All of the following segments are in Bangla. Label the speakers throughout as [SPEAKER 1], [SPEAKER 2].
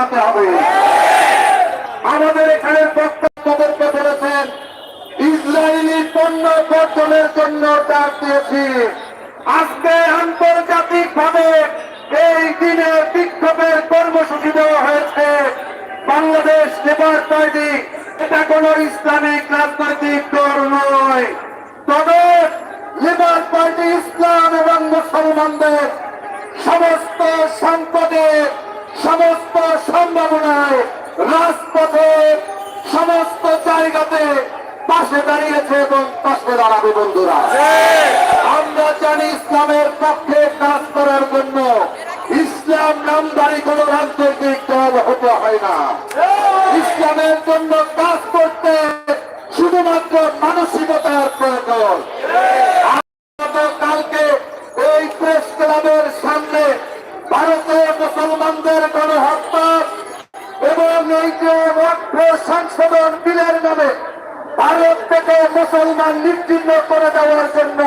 [SPEAKER 1] জানাতে হবে। আমাদের এখানে বক্তব্যকে বলেছেন ইসরায়েলি পণ্য বর্জনের জন্য ডাক দিয়েছি। আজকে আন্তর্জাতিক ভাবে এই দিনে বিক্ষোভের কর্মসূচি দেওয়া হয়েছে। বাংলাদেশ লেবার পার্টি এটা কোন ইসলামিক রাজনৈতিক দল নয়। তবে লেবার পার্টি ইসলাম এবং মুসলমানদের সমস্ত সম্পদে সমস্ত সম্ভাবনায় রাজপথে সমস্ত জায়গাতে পাশে দাঁড়িয়েছে এবং পাশে দাঁড়াবে বন্ধুরা। আমরা জানি ইসলামের পক্ষে কাজ করার জন্য ইসলাম নামদারি কোন রাজনৈতিক দল হতে হয় না। ইসলামের জন্য কাজ করতে শুধুমাত্র মানসিকতার প্রয়োজন। মুসলমানদের গণহত্যা এবং এই যে অর্থ সংশোধন বিলের নামে ভারত থেকে মুসলমান নিশ্চিহ্ন করে দেওয়ার জন্য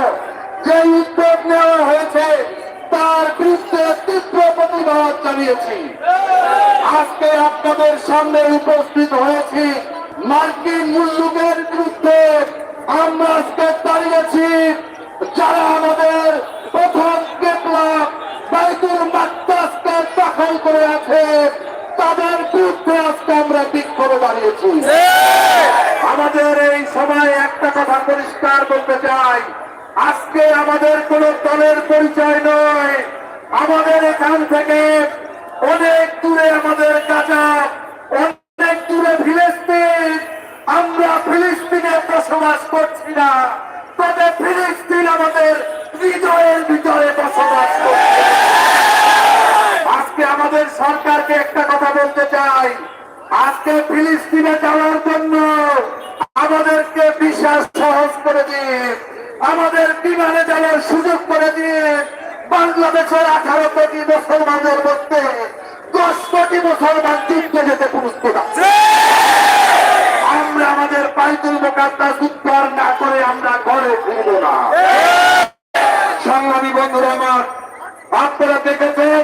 [SPEAKER 1] যে উদ্যোগ নেওয়া হয়েছে, তার বিরুদ্ধে তীব্র প্রতিবাদ জানিয়েছি। আজকে আপনাদের সামনে উপস্থিত হয়েছি মার্কিন মুল্লুকের বিরুদ্ধে। আমরা আজকে দাঁড়িয়েছি যারা করে আছে? তাদের বিরুদ্ধে আজকে আমরা বিক্ষোভে দাঁড়িয়েছি আমাদের এই সময় একটা কথা পরিষ্কার বলতে চাই। আজকে আমাদের কোন দলের পরিচয় নয়। আমাদের এখান থেকে অনেক দূরে আমাদের কাজা অনেক দূরে ফিলিস্তিন। আমরা ফিলিস্তিনে বসবাস করছি না। তবে ফিলিস্তিন আমাদের হৃদয়ের ভিতরে বসবাস করছে আজকে আমাদের সরকারকে একটা কথা বলতে চাই। আজকে ফিলিস্তিনে যাওয়ার জন্য আমাদেরকে বিশ্বাস সহজ করে দিন। আমাদের বিমানে যাওয়ার সুযোগ করে দিন। বাংলাদেশের আঠারো কোটি মুসলমানদের মধ্যে দশ কোটি মুসলমান চিনতে যেতে প্রস্তুত আছে। আমরা আমাদের বাইতুল মোকাদ্দাস উদ্ধার না করে আমরা ঘরে ফিরব না। সংগ্রামী বন্ধুরা আমার আপনারা দেখেছেন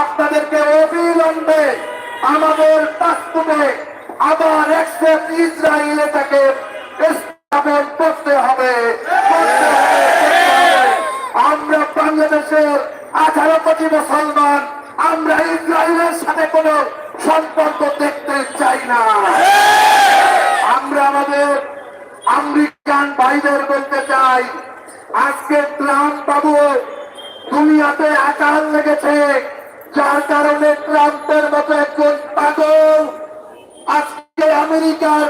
[SPEAKER 1] আপনাদেরকে অবিলম্বে আমাদের পাসপোর্টে আবার একসেপ্ট ইসরায়েল এটাকে স্থাপন করতে হবে। আমরা বাংলাদেশের আঠারো কোটি মুসলমান, আমরা ইসরায়েলের সাথে কোন সম্পর্ক দেখতে চাই না আমরা আমাদের আমেরিকান ভাইদের বলতে চাই, আজকে ট্রাম্প বাবু দুনিয়াতে আকাল লেগেছে কারণে ট্রাম্পের মতো একজন পাগল আজকে আমেরিকার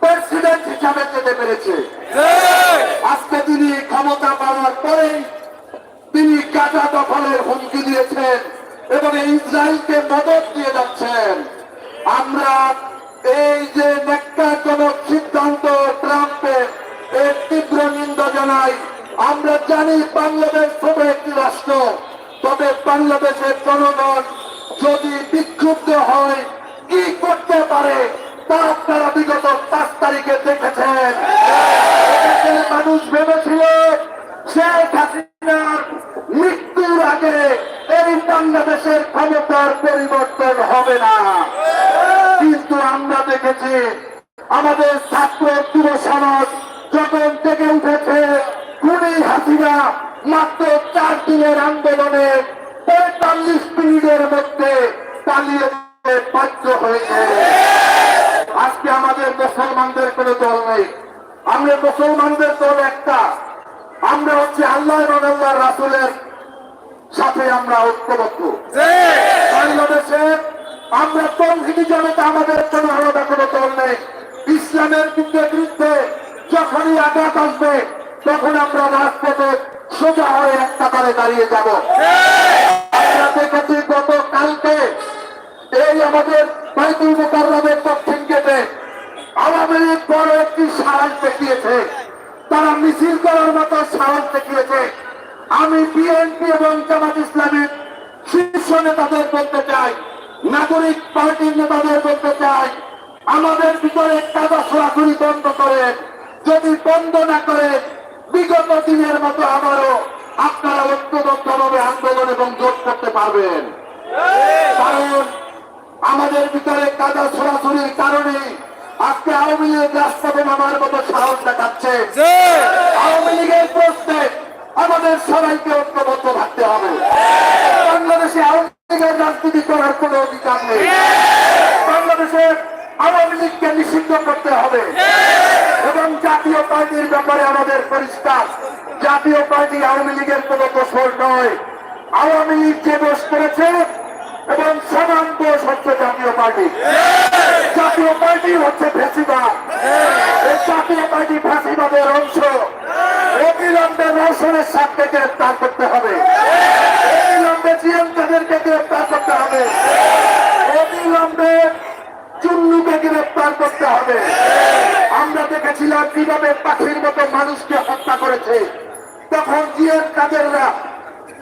[SPEAKER 1] প্রেসিডেন্ট হিসাবে যেতে পেরেছে। আজকে তিনি ক্ষমতা পাওয়ার পরেই তিনি গাজা দখলের হুমকি দিয়েছেন এবং ইসরায়েলকে মদত দিয়ে যাচ্ছেন। আমরা এই যে ন্যাক্কাজনক সিদ্ধান্ত ট্রাম্পের এর তীব্র নিন্দা জানাই। আমরা জানি বাংলাদেশ ছোট একটি রাষ্ট্র। তবে বাংলাদেশের জনগণ যদি বিক্ষুব্ধ হয়, কি করতে পারে তা আপনারা বিগত পাঁচ তারিখে দেখেছেন। মানুষ ভেবেছিল শেখ হাসিনার মৃত্যুর আগে এই বাংলাদেশের ক্ষমতার পরিবর্তন হবে না। কিন্তু আমরা দেখেছি আমাদের ছাত্র যুব সমাজ যখন থেকে উঠেছে, খুনি হাসিনা মাত্র চার দিনের আন্দোলনে পঁয়তাল্লিশ মিনিটের মধ্যে পালিয়ে বাধ্য হয়েছে। আজকে আমাদের মুসলমানদের কোন দল নেই। আমরা মুসলমানদের দল একটা। আমরা হচ্ছে আল্লাহ আল্লাহ রাসুলের সাথে আমরা ঐক্যবদ্ধ। বাংলাদেশে আমরা তৌহিদি জনতা আমাদের কোনো আলাদা কোনো দল নেই। ইসলামের বিরুদ্ধে যখনই আঘাত আসবে তখন আমরা রাজপথে সোজা হয়ে এক কাতারে দাঁড়িয়ে যাব। আমরা দেখেছি গত কালকে এই আমাদের বাইতুল মোকাররমের দক্ষিণ গেটে আওয়ামী লীগ বড় একটি সাহস দেখিয়েছে তারা মিছিল করার মতো সাহস দেখিয়েছে আমি বিএনপি এবং জামাত ইসলামের শীর্ষ নেতাদের বলতে চাই নাগরিক পার্টির নেতাদের বলতে চাই আমাদের ভিতরে কাদা সরাসরি বন্ধ করে যদি বন্ধ না করে বিগত দিনের মতো আবারও আপনারা ঐক্যবদ্ধভাবে আন্দোলন এবং জোট করতে পারবেন। কারণ আমাদের ভিতরে কাদা ছড়াছড়ির কারণে আজকে আওয়ামী লীগ রাস্তাতে নামার মতো সাহস দেখাচ্ছে। আওয়ামী লীগের প্রশ্নে আমাদের সবাইকে ঐক্যবদ্ধ থাকতে হবে। বাংলাদেশে আওয়ামী লীগের রাজনীতি করার কোনো অধিকার নেই। বাংলাদেশে আওয়ামী লীগকে নিষিদ্ধ করতে হবে। এবং জাতীয় পার্টির ব্যাপারে আমাদের পরিষ্কার। জাতীয় পার্টি আওয়ামী লীগের কোনো দোষর নয়। আওয়ামী লীগ যে দোষ করেছে এবং সমান দোষ হচ্ছে জাতীয় পার্টি। জাতীয় পার্টি হচ্ছে ফেসিবাদ। এই জাতীয় পার্টি ফেসিবাদের অংশ। অবিলম্বে রৌশনের সাথে গ্রেপ্তার করতে হবে অবিলম্বে জিএম তাদেরকে গ্রেপ্তার করতে হবে অবিলম্বে চুন্নুকে গ্রেপ্তার করতে হবে আমরা দেখেছিলাম কীভাবে পাখির মতো মানুষকে হত্যা করেছে? তখন জিএম কাদেররা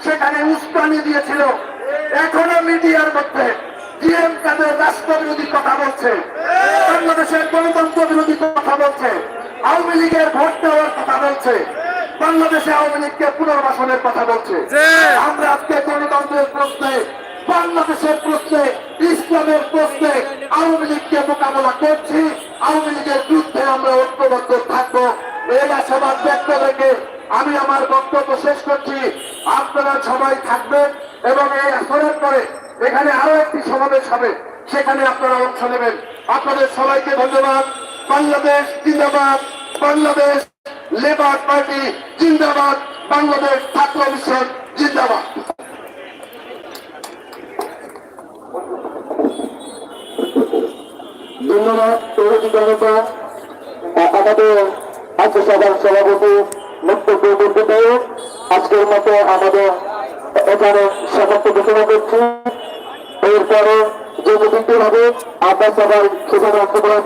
[SPEAKER 1] সেখানে উস্কানি দিয়েছিল। এখনও মিডিয়ার মধ্যে জিএম কাদের রাষ্ট্র বিরোধী কথা বলছে বাংলাদেশের গণতন্ত্র বিরোধী কথা বলছে আওয়ামী লীগের ভোট দেওয়ার কথা বলছে বাংলাদেশে আওয়ামী লীগকে পুনর্বাসনের কথা বলছে। আমরা আজকে গণতন্ত্রের প্রশ্নে বাংলাদেশের প্রশ্নে ইসলামের প্রশ্নে আওয়ামী লীগকে মোকাবেলা করছি। আওয়ামী লীগের বিরুদ্ধে আমরা ঐক্যবদ্ধ থাকব। এই আশাবাদ ব্যক্ত রেখে আমি আমার বক্তব্য শেষ করছি। আপনারা সবাই থাকবেন এবং এই আসরের পরে এখানে আরও একটি সমাবেশ হবে। সেখানে আপনারা অংশ নেবেন। আপনাদের সবাইকে ধন্যবাদ। বাংলাদেশ জিন্দাবাদ। বাংলাদেশ লেবার পার্টি জিন্দাবাদ। বাংলাদেশ ছাত্র মিশন জিন্দাবাদ।
[SPEAKER 2] ধন্যবাদ জনতা আমাদের আজকে সভার সভাপতি বক্তব্য বক্তব্য আজকের মতো আমাদের এখানে সমাপ্ত ঘোষণা করছি। এরপরে যে মিটিংটি হবে আপনার সবাই সেখানে অংশগ্রহণ